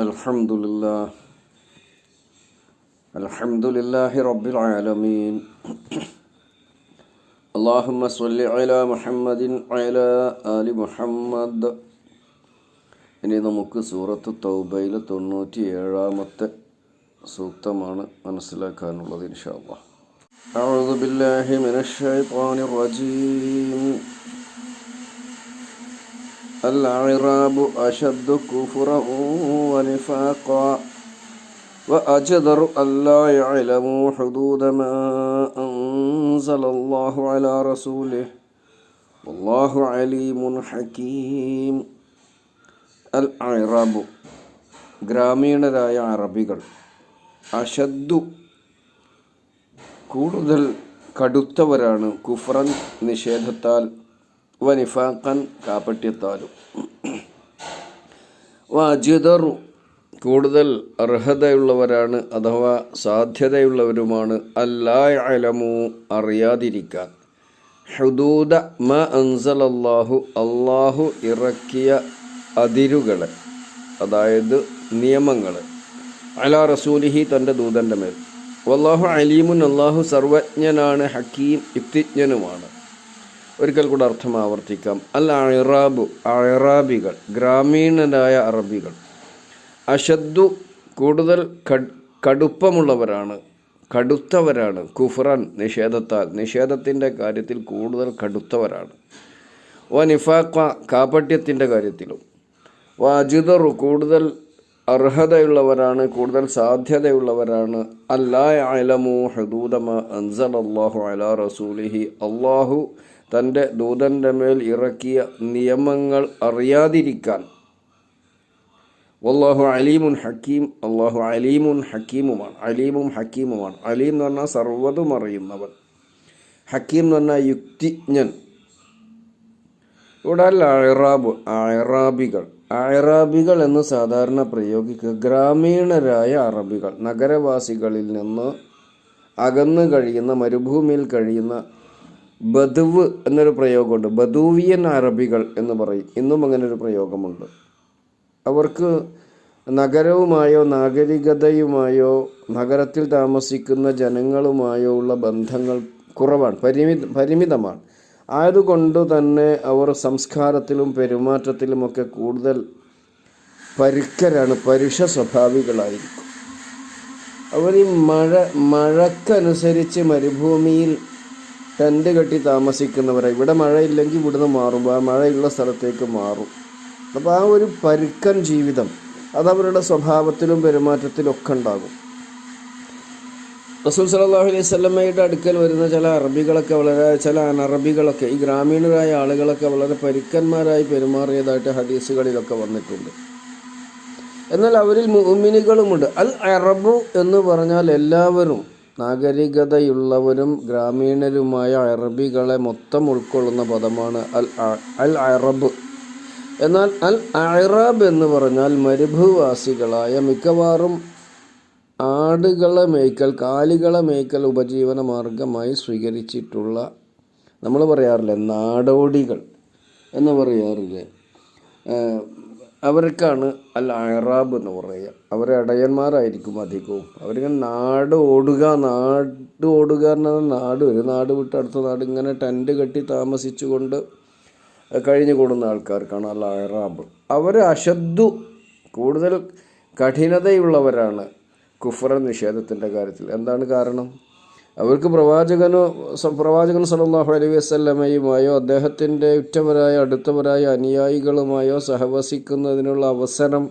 الحمد لله الحمد لله رب العالمين اللهم صل على محمد وعلى آل محمد ഇനി നമുക്ക് സൂറത്ത് തൗബയിൽ തൊണ്ണൂറ്റി ഏഴാമത്തെ സൂക്തമാണ് മനസ്സിലാക്കാനുള്ളത് ഇൻഷാല്ലാ أعوذ بالله من الشيطان الرجيم العراب أشد كفرا ونفاقا وأجدر ألا يعلموا حدود ما أنزل الله على رسوله والله عليم حكيم العراب ഗ്രാമീണരായ അറബികൾ അഷദ്ദു കൂടുതൽ കടുത്തവരാണ് കുഫ്രൻ നിഷേധത്താൽ വനിഫാഖൻ കാപ്പട്യത്താലും വജിദറു കൂടുതൽ അർഹതയുള്ളവരാണ് അഥവാ സാധ്യതയുള്ളവരുമാണ്. അല്ലായലമു അറിയാതിരിക്കാൻ. ഹുദൂദ മ അൻസലല്ലാഹു അള്ളാഹു ഇറക്കിയ അതിരുകളെ അതായത് നിയമങ്ങളെ അലാ റസൂലിഹി തന്റെ ദൂതന്റെ മേൽ. വല്ലാഹു അലീമുൻ അള്ളാഹു സർവജ്ഞനാണ് ഹക്കീം യുക്തിജ്ഞനുമാണ്. ഒരിക്കൽ കൂടെ അർത്ഥം ആവർത്തിക്കാം. അൽ അറാബു അറാബികൾ ഗ്രാമീണരായ അറബികൾ. അഷദ്ദു കൂടുതൽ കടുപ്പമുള്ളവരാണ് കടുത്തവരാണ്. കുഫ്രൻ നിഷേധത്താൽ നിഷേധത്തിന്റെ കാര്യത്തിൽ കൂടുതൽ കടുത്തവരാണ്. വ നിഫാഖ കാപട്യത്തിന്റെ കാര്യത്തിലും. വ അജിതറു കൂടുതൽ അർഹതയുള്ളവരാണ് കൂടുതൽ സാധ്യതയുള്ളവരാണ്. അല്ലാ അലമു ഹദൂദമ അൻസൽ അള്ളാഹു അലാ റസൂലിഹി. അള്ളാഹു തന്റെ ദൂതന്റെ മേൽ ഇറക്കിയ നിയമങ്ങൾ അറിയാതിരിക്കാൻ. അള്ളാഹു അലീമുൻ ഹക്കീം അള്ളാഹു അലീമുൻ ഹക്കീമുമാണ്. അലീമും ഹക്കീമുമാണ്. അലീം എന്ന് പറഞ്ഞാൽ സർവതും അറിയുന്നവൻ. ഹക്കീം എന്ന് പറഞ്ഞാൽ യുക്തിജ്ഞൻ. ഇവിടെ അയറാബ് അയറാബികൾ. അയറാബികൾ എന്ന് സാധാരണ പ്രയോഗിക്കുക ഗ്രാമീണരായ അറബികൾ. നഗരവാസികളിൽ നിന്ന് അകന്നു കഴിയുന്ന മരുഭൂമിയിൽ കഴിയുന്ന ബദുവ് എന്നൊരു പ്രയോഗമുണ്ട്. ബദൂവിയൻ അറബികൾ എന്ന് പറയും. ഇന്നും അങ്ങനെ ഒരു പ്രയോഗമുണ്ട്. അവർക്ക് നഗരവുമായോ നാഗരികതയുമായോ നഗരത്തിൽ താമസിക്കുന്ന ജനങ്ങളുമായോ ഉള്ള ബന്ധങ്ങൾ കുറവാണ്. പരിമിത പരിമിതമാണ്. ആയതുകൊണ്ട് തന്നെ അവർ സംസ്കാരത്തിലും പെരുമാറ്റത്തിലുമൊക്കെ കൂടുതൽ പരുക്കരാണ്. പരുഷ സ്വഭാവികളായിരിക്കും. അവർ ഈ മഴ മഴക്കനുസരിച്ച് മരുഭൂമിയിൽ ടെന്റ് കെട്ടി താമസിക്കുന്നവരെ ഇവിടെ മഴയില്ലെങ്കിൽ ഇവിടുന്ന് മാറും ആ മഴയുള്ള സ്ഥലത്തേക്ക് മാറും. അപ്പോൾ ആ ഒരു പരുക്കൻ ജീവിതം അതവരുടെ സ്വഭാവത്തിലും പെരുമാറ്റത്തിലും ഒക്കെ ഉണ്ടാകും. റസൂൽ സലാഹു അലൈഹി സ്വലമ്മയുടെ അടുക്കൽ വരുന്ന ചില അറബികളൊക്കെ വളരെ ചില അനറബികളൊക്കെ ഈ ഗ്രാമീണരായ ആളുകളൊക്കെ വളരെ പരുക്കന്മാരായി പെരുമാറിയതായിട്ട് ഹദീസുകളിലൊക്കെ വന്നിട്ടുണ്ട്. എന്നാൽ അവരിൽ മുഅ്മിനുകളുമുണ്ട്. അൽ അറബു എന്ന് പറഞ്ഞാൽ എല്ലാവരും നാഗരികതയുള്ളവരും ഗ്രാമീണരുമായ അറബികളെ മൊത്തം ഉൾക്കൊള്ളുന്ന പദമാണ് അൽ അൽ അറബ്. എന്നാൽ അൽ അറബ് എന്ന് പറഞ്ഞാൽ മരുഭൂവാസികളായ മിക്കവാറും ആടുകളെ മേയ്ക്കൽ കാലികളെ മേയ്ക്കൽ ഉപജീവന മാർഗമായി സ്വീകരിച്ചിട്ടുള്ള നമ്മൾ പറയാറില്ലേ നാടോടികൾ എന്ന് പറയാറില്ലേ? അവർക്കാണ് അൽ അയറാബ് എന്ന് പറയുക. അവർ അടയന്മാരായിരിക്കും അധികവും. അവരിങ്ങനെ നാട് ഓടുക നാട് ഓടുക എന്നത് നാട് ഒരു നാട് വിട്ട് അടുത്ത നാട് ഇങ്ങനെ ടെന്റ് കെട്ടി താമസിച്ചുകൊണ്ട് കഴിഞ്ഞു കൂടുന്ന ആൾക്കാർക്കാണ് അൽ അയറാബ് അവർ അശദ്ദു കൂടുതൽ കഠിനതയുള്ളവരാണ് കുഫറ നിഷേധത്തിന്റെ കാര്യത്തിൽ. എന്താണ് കാരണം? അവർക്ക് പ്രവാചകനോ പ്രവാചകൻ സല്ലാഹു അലൈഹി വസ്ലമയുമായോ അദ്ദേഹത്തിന്റെ ഉറ്റവരായ അടുത്തവരായ അനുയായികളുമായോ സഹവസിക്കുന്നതിനുള്ള അവസരം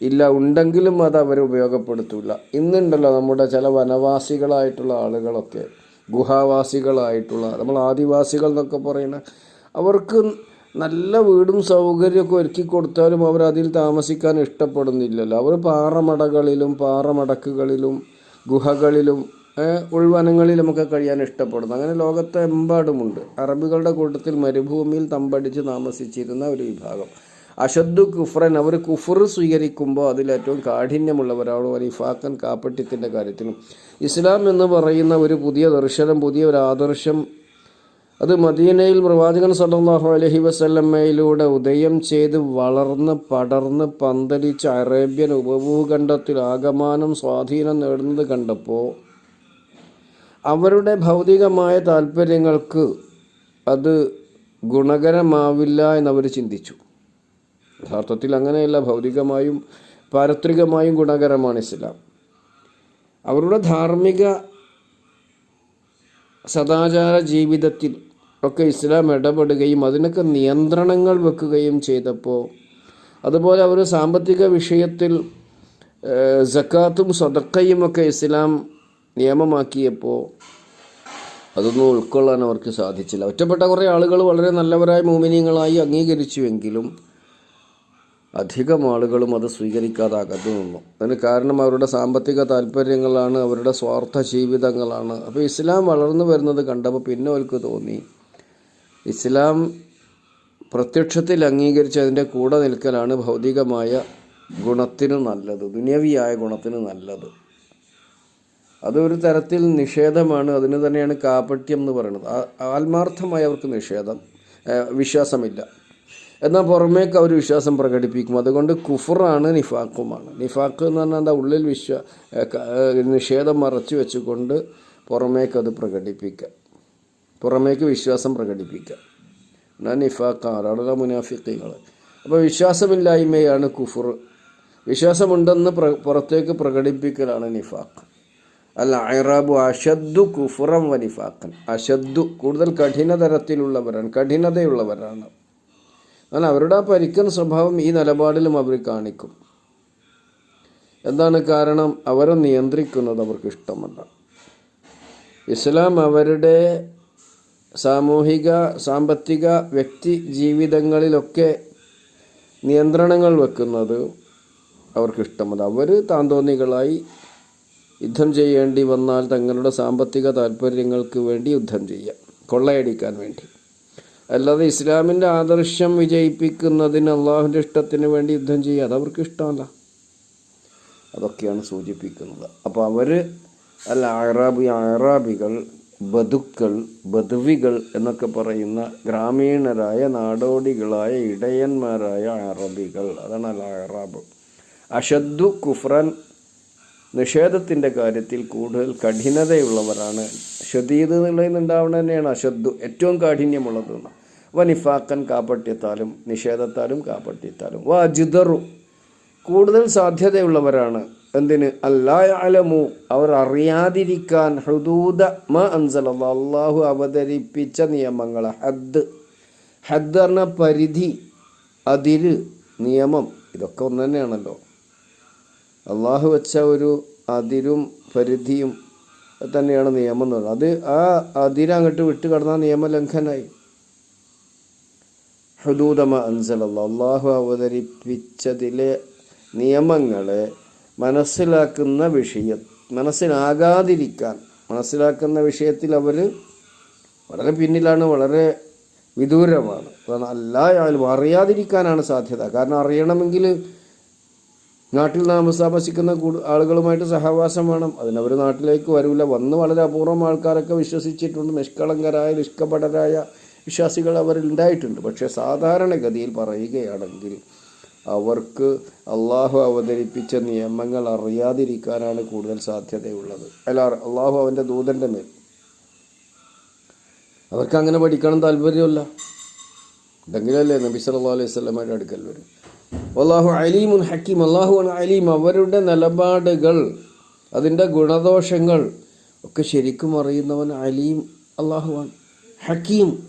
ഇല്ല. ഉണ്ടെങ്കിലും അത് അവർ ഉപയോഗപ്പെടുത്തില്ല ഇന്നുണ്ടല്ലോ നമ്മുടെ ചില വനവാസികളായിട്ടുള്ള ആളുകളൊക്കെ ഗുഹാവാസികളായിട്ടുള്ള നമ്മൾ ആദിവാസികൾ എന്നൊക്കെ പറയുന്ന അവർക്ക് നല്ല വീടും സൗകര്യമൊക്കെ ഒരുക്കി കൊടുത്താലും അവർ അതിൽ താമസിക്കാൻ ഇഷ്ടപ്പെടുന്നില്ലല്ലോ. അവർ പാറമടകളിലും പാറമടക്കുകളിലും ഗുഹകളിലും ഉൾവനങ്ങളിലുമൊക്കെ കഴിയാൻ ഇഷ്ടപ്പെടുന്നു. അങ്ങനെ ലോകത്തെ എമ്പാടുമുണ്ട് അറബികളുടെ കൂട്ടത്തിൽ മരുഭൂമിയിൽ തമ്പടിച്ച് താമസിച്ചിരുന്ന ഒരു വിഭാഗം. അഷദ്ദു കുഫ്രൻ അവർ കുഫർ സ്വീകരിക്കുമ്പോൾ അതിലേറ്റവും കാഠിന്യമുള്ളവരാണ് വരിഫാക്കൻ കാപ്പട്യത്തിന്റെ കാര്യത്തിലും. ഇസ്ലാം എന്ന് പറയുന്ന ഒരു പുതിയ ദർശനം പുതിയ ഒരു ആദർശം അത് മദീനയിൽ പ്രവാചകൻ സല്ലല്ലാഹു അലഹി വസല്ലമ്മയിലൂടെ ഉദയം ചെയ്ത് വളർന്ന് പടർന്ന് പന്തലിച്ച് അറേബ്യൻ ഉപഭൂഖണ്ഡത്തിൽ ആകമാനം സ്വാധീനം നേടുന്നത് കണ്ടപ്പോൾ അവരുടെ ഭൗതികമായ താല്പര്യങ്ങൾക്ക് അത് ഗുണകരമാവില്ല എന്നവർ ചിന്തിച്ചു. യഥാർത്ഥത്തിൽ അങ്ങനെയല്ല ഭൗതികമായും പാരത്രികമായും ഗുണകരമാണ് ഇസ്ലാം. അവരുടെ ധാർമ്മിക സദാചാര ജീവിതത്തിൽ ഒക്കെ ഇസ്ലാം ഇടപെടുകയും അതിനൊക്കെ നിയന്ത്രണങ്ങൾ വെക്കുകയും ചെയ്തപ്പോൾ അതുപോലെ അവർ സാമ്പത്തിക വിഷയത്തിൽ ജക്കാത്തും സ്വതക്കയും ഒക്കെ ഇസ്ലാം നിയമമാക്കിയപ്പോൾ അതൊന്നും ഉൾക്കൊള്ളാൻ അവർക്ക് സാധിച്ചില്ല. ഒറ്റപ്പെട്ട കുറേ ആളുകൾ വളരെ നല്ലവരായ മോമിനിയങ്ങളായി അംഗീകരിച്ചുവെങ്കിലും അധികം ആളുകളും അത് സ്വീകരിക്കാതെ അകത്തു നിന്നു. അതിന് കാരണം അവരുടെ സാമ്പത്തിക താല്പര്യങ്ങളാണ് അവരുടെ സ്വാർത്ഥ ജീവിതങ്ങളാണ്. അപ്പോൾ ഇസ്ലാം വളർന്നു വരുന്നത് കണ്ടപ്പോൾ പിന്നെ അവർക്ക് തോന്നി. ഇസ്ലാം പ്രത്യക്ഷത്തിൽ അംഗീകരിച്ച് അതിന്റെ കൂടെ നിൽക്കലാണ് ഭൗതികമായ ഗുണത്തിന് നല്ലത് ദുനിയവിയായ ഗുണത്തിന് നല്ലത്. അതൊരു തരത്തിൽ നിഷേധമാണ്. അതിന് തന്നെയാണ് കാപട്യം എന്ന് പറയുന്നത്. ആത്മാർത്ഥമായി അവർക്ക് നിഷേധം വിശ്വാസമില്ല. എന്നാൽ പുറമേക്ക് അവർ വിശ്വാസം പ്രകടിപ്പിക്കും. അതുകൊണ്ട് കുഫറാണ് നിഫാക്കുമാണ് നിഫാക്ക് എന്ന് പറഞ്ഞാൽ എന്താ? ഉള്ളിൽ വിശ്വ നിഷേധം മറച്ചു വെച്ചുകൊണ്ട് പുറമേക്ക് അത് പ്രകടിപ്പിക്കുക. പുറമേക്ക് വിശ്വാസം പ്രകടിപ്പിക്കുക. എന്നാൽ നിഫാക്ക് ആരാളുള്ള മുനാഫിക്കുകൾ അപ്പോൾ വിശ്വാസമില്ലായ്മയാണ് കുഫർ വിശ്വാസമുണ്ടെന്ന് പുറത്തേക്ക് പ്രകടിപ്പിക്കലാണ് നിഫാക്ക് അല്ല അയറാബു അഷദ്ദു കുഫുറം വനിഫാക്കൻ അഷദ്ദു കൂടുതൽ കഠിന തരത്തിലുള്ളവരാണ് കഠിനതയുള്ളവരാണ്. എന്നാൽ അവരുടെ ആ പരിക്കൻ സ്വഭാവം ഈ നിലപാടിലും അവർ കാണിക്കും. എന്താണ് കാരണം? അവരെ നിയന്ത്രിക്കുന്നത് അവർക്ക് ഇഷ്ടമല്ല. ഇസ്ലാം അവരുടെ സാമൂഹിക സാമ്പത്തിക വ്യക്തി ജീവിതങ്ങളിലൊക്കെ നിയന്ത്രണങ്ങൾ വെക്കുന്നത് അവർക്ക് ഇഷ്ടമല്ല. അവർ താന്തോന്നികളായി യുദ്ധം ചെയ്യേണ്ടി വന്നാൽ തങ്ങളുടെ സാമ്പത്തിക താല്പര്യങ്ങൾക്ക് വേണ്ടി യുദ്ധം ചെയ്യാം. കൊള്ളയടിക്കാൻ വേണ്ടി. അല്ലാതെ ഇസ്ലാമിന്റെ ആദർശം വിജയിപ്പിക്കുന്നതിന് അള്ളാഹുവിന്റെ ഇഷ്ടത്തിന് വേണ്ടി യുദ്ധം ചെയ്യുക അതവർക്ക് ഇഷ്ടമല്ല. അതൊക്കെയാണ് സൂചിപ്പിക്കുന്നത്. അപ്പോൾ അവർ അല്ല അറാബി അറാബികൾ ബതുക്കൾ ബദുവികൾ എന്നൊക്കെ പറയുന്ന ഗ്രാമീണരായ നാടോടികളായ ഇടയന്മാരായ അറബികൾ. അതാണ് അല്ല അറാബ് അഷദ്ദു കുഫ്രൻ നിഷേധത്തിന്റെ കാര്യത്തിൽ കൂടുതൽ കഠിനതയുള്ളവരാണ്. ഷദീദ് നിന്നുണ്ടാവുന്നത് തന്നെയാണ് അശദ്ദു ഏറ്റവും കാഠിന്യമുള്ളത് വനിഫാക്കൻ കാപ്പട്യത്താലും നിഷേധത്താലും കാപ്പട്യത്താലും വ ജിദറു കൂടുതൽ സാധ്യതയുള്ളവരാണ്. എന്തിന്? അല്ലായാലമു അവർ അറിയാതിരിക്കാൻ. ഹുദൂദ മ അൻസല അള്ളാഹു അവതരിപ്പിച്ച നിയമങ്ങൾ ഹദ് ഹദ് പറഞ്ഞ പരിധി അതിര് നിയമം ഇതൊക്കെ ഒന്ന് തന്നെയാണല്ലോ അള്ളാഹു വെച്ച ഒരു അതിരും പരിധിയും തന്നെയാണ് നിയമം എന്ന് പറയുന്നത്. അത് ആ അതിരങ്ങോട്ട് വിട്ട് കടന്നാൽ നിയമലംഘനായി. ഹുദൂദമ അൻസലല്ല അള്ളാഹു അവതരിപ്പിച്ചതിലെ നിയമങ്ങളെ മനസ്സിലാക്കുന്ന വിഷയ മനസ്സിലാകാതിരിക്കാൻ മനസ്സിലാക്കുന്ന വിഷയത്തിൽ അവർ വളരെ പിന്നിലാണ് വളരെ വിദൂരമാണ്. അല്ലായാലും അറിയാതിരിക്കാനാണ് സാധ്യത. കാരണം അറിയണമെങ്കിൽ നാട്ടിൽ താമസാമസിക്കുന്ന കൂടു- ആളുകളുമായിട്ട് സഹവാസം വേണം. അതിനവർ നാട്ടിലേക്ക് വരില്ല വന്ന് വളരെ അപൂർവം ആൾക്കാരൊക്കെ വിശ്വസിച്ചിട്ടുണ്ട്. നിഷ്കളങ്കരായ നിഷ്കപടരായ വിശ്വാസികൾ അവരിൽ ഉണ്ടായിട്ടുണ്ട്. പക്ഷേ സാധാരണഗതിയിൽ പറയുകയാണെങ്കിൽ അവർക്ക് അള്ളാഹു അവതരിപ്പിച്ച നിയമങ്ങൾ അറിയാതിരിക്കാനാണ് കൂടുതൽ സാധ്യതയുള്ളത്. അല്ല അള്ളാഹു അവന്റെ ദൂതന്റെ മേൽ. അവർക്ക് അങ്ങനെ പഠിക്കണം താല്പര്യമല്ല. ഉണ്ടെങ്കിലല്ലേ നബി സല്ലല്ലാഹു അലൈഹി സ്വലമയുടെ അടുക്കൽ വരും. അള്ളാഹു അലീമുൻ ഹക്കീം. അള്ളാഹു അലീം. അവരുടെ നിലപാടുകൾ അതിന്റെ ഗുണദോഷങ്ങൾ ഒക്കെ ശരിക്കും അറിയുന്നവൻ അലീം അള്ളാഹുവാണ് ഹക്കീം.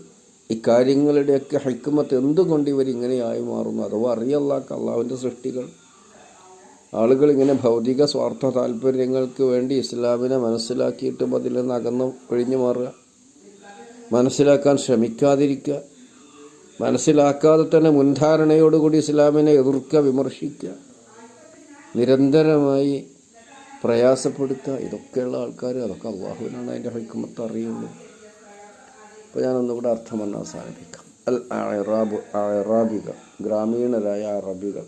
ഇക്കാര്യങ്ങളുടെയൊക്കെ ഹൈക്കുമത്ത് എന്തുകൊണ്ട് ഇവർ ഇങ്ങനെയായി മാറുന്നു? അഥവാ അറിയല്ലാക്ക അള്ളാഹുവിന്റെ സൃഷ്ടികൾ. ആളുകൾ ഇങ്ങനെ ഭൗതിക സ്വാർത്ഥ താല്പര്യങ്ങൾക്ക് വേണ്ടി ഇസ്ലാമിനെ മനസ്സിലാക്കിയിട്ടും അതിൽ നിന്ന് അകന്ന് ഒഴിഞ്ഞു മാറുക. മനസ്സിലാക്കാൻ ശ്രമിക്കാതിരിക്കുക. മനസ്സിലാക്കാതെ തന്നെ മുൻധാരണയോടുകൂടി ഇസ്ലാമിനെ എതിർക്കുക വിമർശിക്കുക നിരന്തരമായി പ്രയാസപ്പെടുത്തുക ഇതൊക്കെയുള്ള ആൾക്കാർ അതൊക്കെ അള്ളാഹുവിനാണ് അതിന്റെ ഹൈക്കുമത്ത് അറിയുള്ളൂ. അപ്പോൾ ഞാനൊന്നുകൂടെ അർത്ഥം എന്ന് അവസാനിപ്പിക്കാം. അൽ അറാബ് അറാബികൾ ഗ്രാമീണരായ അറബികൾ.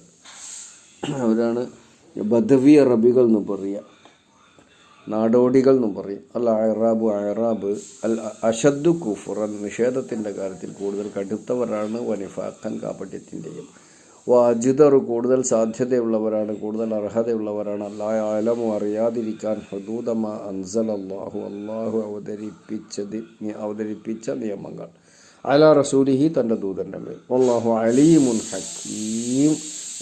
അവരാണ് ബദവി അറബികൾ എന്ന് പറയുക നാടോടികൾ എന്നും പറയും. അൽ അയറാബു അയറാബ് അൽ അഷദ്ദു കുഫുറൻ നിഷേധത്തിന്റെ കാര്യത്തിൽ കൂടുതൽ കടുത്തവരാണ് വനിഫാഖൻ കാപ്പട്യത്തിന്റെയും വാജിദർ കൂടുതൽ സാധ്യതയുള്ളവരാണ് കൂടുതൽ അർഹതയുള്ളവരാണ്. അല്ലാഹ് ആലമു അറിയാതിരിക്കാൻ ഹദൂദമ അൻസൽ അള്ളാഹു അള്ളാഹു അവതരിപ്പിച്ചത് അവതരിപ്പിച്ച നിയമങ്ങൾ. അല റസൂലിഹി തന്റെ ദൂതന്റെ മേൽ. അള്ളാഹു അലീമുൻ ഹക്കീം.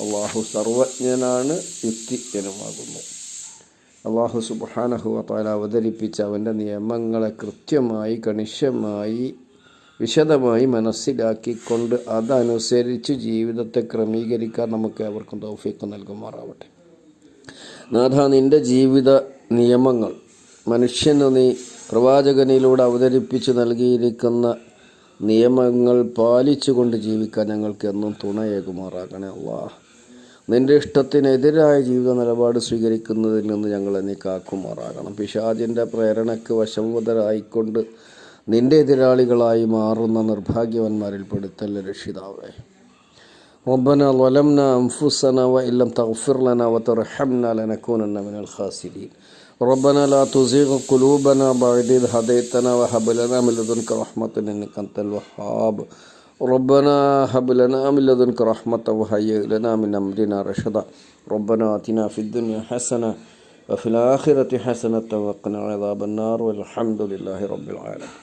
അള്ളാഹു സർവജ്ഞനാണ് യുക്തിജ്ഞനുമാകുന്നു അള്ളാഹു സുബാനഹുവത്താല അവതരിപ്പിച്ച അവന്റെ നിയമങ്ങളെ കൃത്യമായി കണിശമായി വിശദമായി മനസ്സിലാക്കിക്കൊണ്ട് അതനുസരിച്ച് ജീവിതത്തെ ക്രമീകരിക്കാൻ നമുക്ക് അവർക്കും തൗഫീക്ക് നൽകുമാറാവട്ടെ. നാഥ നിന്റെ ജീവിത നിയമങ്ങൾ മനുഷ്യന് നീ പ്രവാചകനിലൂടെ അവതരിപ്പിച്ച് നൽകിയിരിക്കുന്ന നിയമങ്ങൾ പാലിച്ചുകൊണ്ട് ജീവിക്കാൻ ഞങ്ങൾക്ക് എന്നും തുണയേകുമാറാകണേ. അള്ളാഹ് നിന്റെ ഇഷ്ടത്തിനെതിരായ ജീവിത നിലപാട് സ്വീകരിക്കുന്നതിൽ നിന്ന് ഞങ്ങളെ നീ കാക്കുമാറാകണം പിശാചിൻ്റെ പ്രേരണയ്ക്ക് വശംവതരായിക്കൊണ്ട് നിന്റെ എതിരാളികളായി മാറുന്ന നിർഭാഗ്യവന്മാരിൽ പെടുത്തല്ല രക്ഷിതാവേ ربنا ظلمنا أنفسنا وإن لم تغفر لنا وترحمنا لنكونن من الخاسرين ربنا لا تزغ قلوبنا بعد إذ هديتنا وهب لنا من لدنك رحمة إنك أنت الوهاب ربنا هب لنا من لدنك رحمة وهيئ لنا من أمرنا رشدا. ربنا آتنا في الدنيا حسنة وفي الآخرة حسنة وقنا عذاب النار والحمد لله رب العالمين.